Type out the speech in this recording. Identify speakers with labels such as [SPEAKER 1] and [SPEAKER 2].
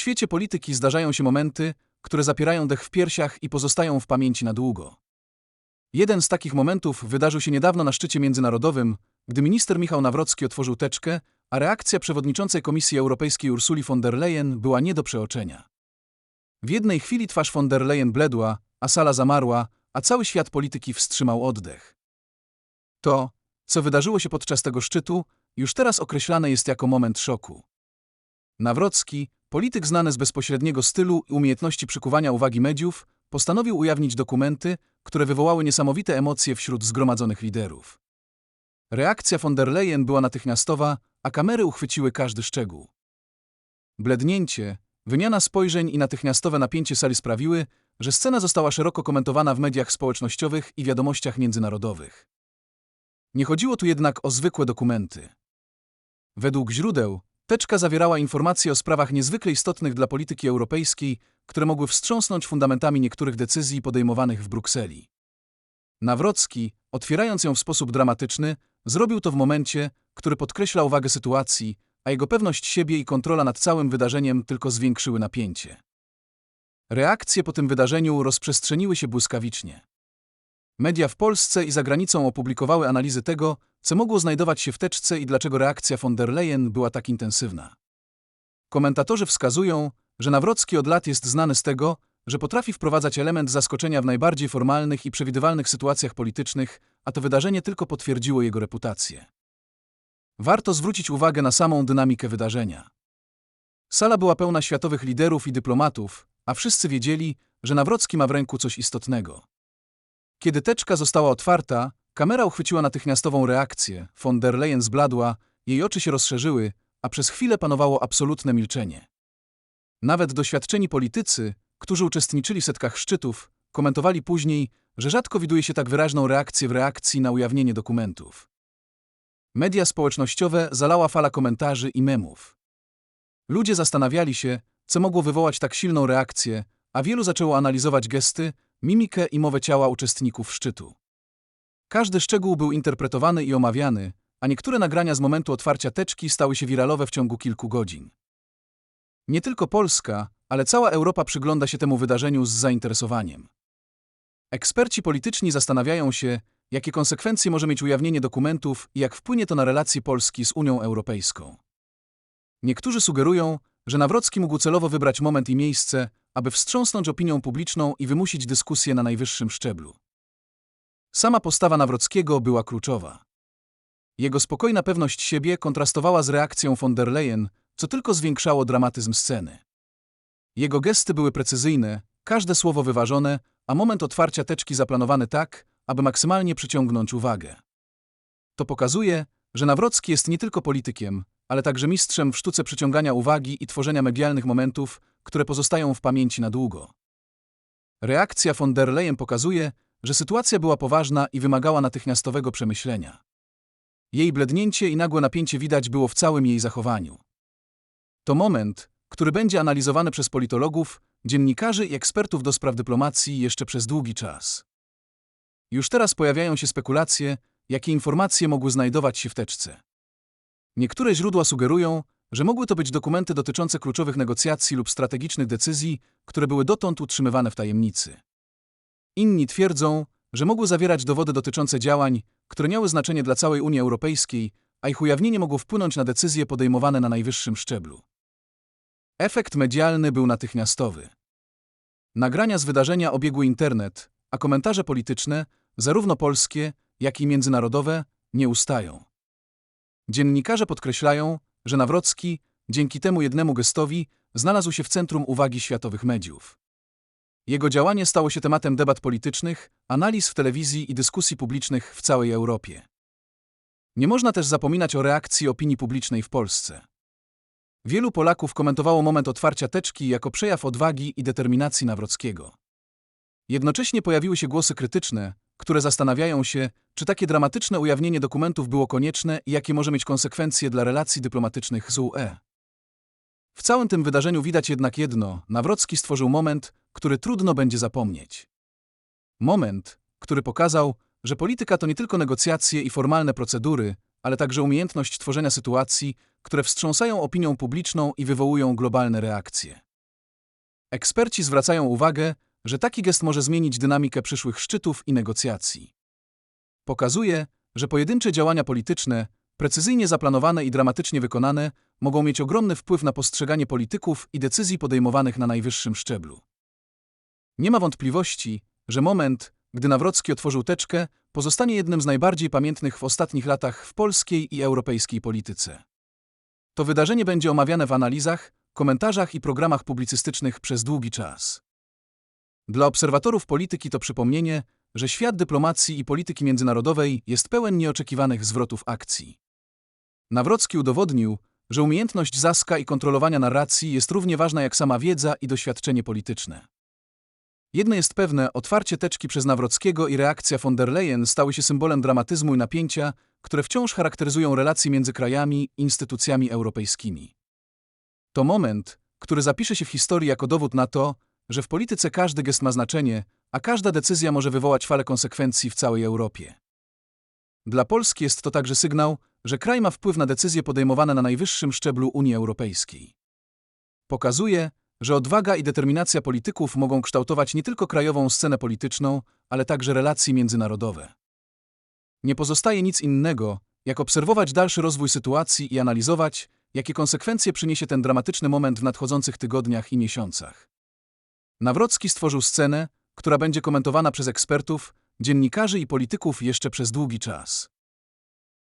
[SPEAKER 1] świecie polityki zdarzają się momenty, które zapierają dech w piersiach i pozostają w pamięci na długo. Jeden z takich momentów wydarzył się niedawno na szczycie międzynarodowym, gdy minister Michał Nawrocki otworzył teczkę, a reakcja przewodniczącej Komisji Europejskiej Ursuli von der Leyen była nie do przeoczenia. W jednej chwili twarz von der Leyen bledła, a sala zamarła, a cały świat polityki wstrzymał oddech. To, co wydarzyło się podczas tego szczytu, już teraz określane jest jako moment szoku. Nawrocki, polityk znany z bezpośredniego stylu i umiejętności przykuwania uwagi mediów, postanowił ujawnić dokumenty, które wywołały niesamowite emocje wśród zgromadzonych liderów. Reakcja von der Leyen była natychmiastowa, a kamery uchwyciły każdy szczegół. Blednięcie, wymiana spojrzeń i natychmiastowe napięcie sali sprawiły, że scena została szeroko komentowana w mediach społecznościowych i wiadomościach międzynarodowych. Nie chodziło tu jednak o zwykłe dokumenty. Według źródeł, teczka zawierała informacje o sprawach niezwykle istotnych dla polityki europejskiej, które mogły wstrząsnąć fundamentami niektórych decyzji podejmowanych w Brukseli. Nawrocki, otwierając ją w sposób dramatyczny, zrobił to w momencie, który podkreślał wagę sytuacji, a jego pewność siebie i kontrola nad całym wydarzeniem tylko zwiększyły napięcie. Reakcje po tym wydarzeniu rozprzestrzeniły się błyskawicznie. Media w Polsce i za granicą opublikowały analizy tego, co mogło znajdować się w teczce i dlaczego reakcja von der Leyen była tak intensywna. Komentatorzy wskazują, że Nawrocki od lat jest znany z tego, że potrafi wprowadzać element zaskoczenia w najbardziej formalnych i przewidywalnych sytuacjach politycznych, a to wydarzenie tylko potwierdziło jego reputację. Warto zwrócić uwagę na samą dynamikę wydarzenia. Sala była pełna światowych liderów i dyplomatów, a wszyscy wiedzieli, że Nawrocki ma w ręku coś istotnego. Kiedy teczka została otwarta, kamera uchwyciła natychmiastową reakcję, von der Leyen zbladła, jej oczy się rozszerzyły, a przez chwilę panowało absolutne milczenie. Nawet doświadczeni politycy, którzy uczestniczyli w setkach szczytów, komentowali później, że rzadko widuje się tak wyraźną reakcję w reakcji na ujawnienie dokumentów. Media społecznościowe zalała fala komentarzy i memów. Ludzie zastanawiali się, co mogło wywołać tak silną reakcję, a wielu zaczęło analizować gesty, mimikę i mowę ciała uczestników szczytu. Każdy szczegół był interpretowany i omawiany, a niektóre nagrania z momentu otwarcia teczki stały się wiralowe w ciągu kilku godzin. Nie tylko Polska, ale cała Europa przygląda się temu wydarzeniu z zainteresowaniem. Eksperci polityczni zastanawiają się, jakie konsekwencje może mieć ujawnienie dokumentów i jak wpłynie to na relacje Polski z Unią Europejską. Niektórzy sugerują, że Nawrocki mógł celowo wybrać moment i miejsce, aby wstrząsnąć opinią publiczną i wymusić dyskusję na najwyższym szczeblu. Sama postawa Nawrockiego była kluczowa. Jego spokojna pewność siebie kontrastowała z reakcją von der Leyen, co tylko zwiększało dramatyzm sceny. Jego gesty były precyzyjne, każde słowo wyważone, a moment otwarcia teczki zaplanowany tak, aby maksymalnie przyciągnąć uwagę. To pokazuje, że Nawrocki jest nie tylko politykiem, ale także mistrzem w sztuce przyciągania uwagi i tworzenia medialnych momentów, które pozostają w pamięci na długo. Reakcja von der Leyen pokazuje, że sytuacja była poważna i wymagała natychmiastowego przemyślenia. Jej blednięcie i nagłe napięcie widać było w całym jej zachowaniu. To moment, który będzie analizowany przez politologów, dziennikarzy i ekspertów do spraw dyplomacji jeszcze przez długi czas. Już teraz pojawiają się spekulacje, jakie informacje mogły znajdować się w teczce. Niektóre źródła sugerują, że mogły to być dokumenty dotyczące kluczowych negocjacji lub strategicznych decyzji, które były dotąd utrzymywane w tajemnicy. Inni twierdzą, że mogły zawierać dowody dotyczące działań, które miały znaczenie dla całej Unii Europejskiej, a ich ujawnienie mogło wpłynąć na decyzje podejmowane na najwyższym szczeblu. Efekt medialny był natychmiastowy. Nagrania z wydarzenia obiegły internet, a komentarze polityczne, zarówno polskie, jak i międzynarodowe, nie ustają. Dziennikarze podkreślają, że Nawrocki, dzięki temu jednemu gestowi, znalazł się w centrum uwagi światowych mediów. Jego działanie stało się tematem debat politycznych, analiz w telewizji i dyskusji publicznych w całej Europie. Nie można też zapominać o reakcji opinii publicznej w Polsce. Wielu Polaków komentowało moment otwarcia teczki jako przejaw odwagi i determinacji Nawrockiego. Jednocześnie pojawiły się głosy krytyczne, które zastanawiają się, czy takie dramatyczne ujawnienie dokumentów było konieczne i jakie może mieć konsekwencje dla relacji dyplomatycznych z UE. W całym tym wydarzeniu widać jednak jedno: Nawrocki stworzył moment, który trudno będzie zapomnieć. Moment, który pokazał, że polityka to nie tylko negocjacje i formalne procedury, ale także umiejętność tworzenia sytuacji, które wstrząsają opinią publiczną i wywołują globalne reakcje. Eksperci zwracają uwagę, że taki gest może zmienić dynamikę przyszłych szczytów i negocjacji. Pokazuje, że pojedyncze działania polityczne, precyzyjnie zaplanowane i dramatycznie wykonane, mogą mieć ogromny wpływ na postrzeganie polityków i decyzji podejmowanych na najwyższym szczeblu. Nie ma wątpliwości, że moment, gdy Nawrocki otworzył teczkę, pozostanie jednym z najbardziej pamiętnych w ostatnich latach w polskiej i europejskiej polityce. To wydarzenie będzie omawiane w analizach, komentarzach i programach publicystycznych przez długi czas. Dla obserwatorów polityki to przypomnienie, że świat dyplomacji i polityki międzynarodowej jest pełen nieoczekiwanych zwrotów akcji. Nawrocki udowodnił, że umiejętność zaska i kontrolowania narracji jest równie ważna jak sama wiedza i doświadczenie polityczne. Jedno jest pewne, otwarcie teczki przez Nawrockiego i reakcja von der Leyen stały się symbolem dramatyzmu i napięcia, które wciąż charakteryzują relacje między krajami i instytucjami europejskimi. To moment, który zapisze się w historii jako dowód na to, że w polityce każdy gest ma znaczenie, a każda decyzja może wywołać falę konsekwencji w całej Europie. Dla Polski jest to także sygnał, że kraj ma wpływ na decyzje podejmowane na najwyższym szczeblu Unii Europejskiej. Pokazuje, że odwaga i determinacja polityków mogą kształtować nie tylko krajową scenę polityczną, ale także relacje międzynarodowe. Nie pozostaje nic innego, jak obserwować dalszy rozwój sytuacji i analizować, jakie konsekwencje przyniesie ten dramatyczny moment w nadchodzących tygodniach i miesiącach. Nawrocki stworzył scenę, która będzie komentowana przez ekspertów, dziennikarzy i polityków jeszcze przez długi czas.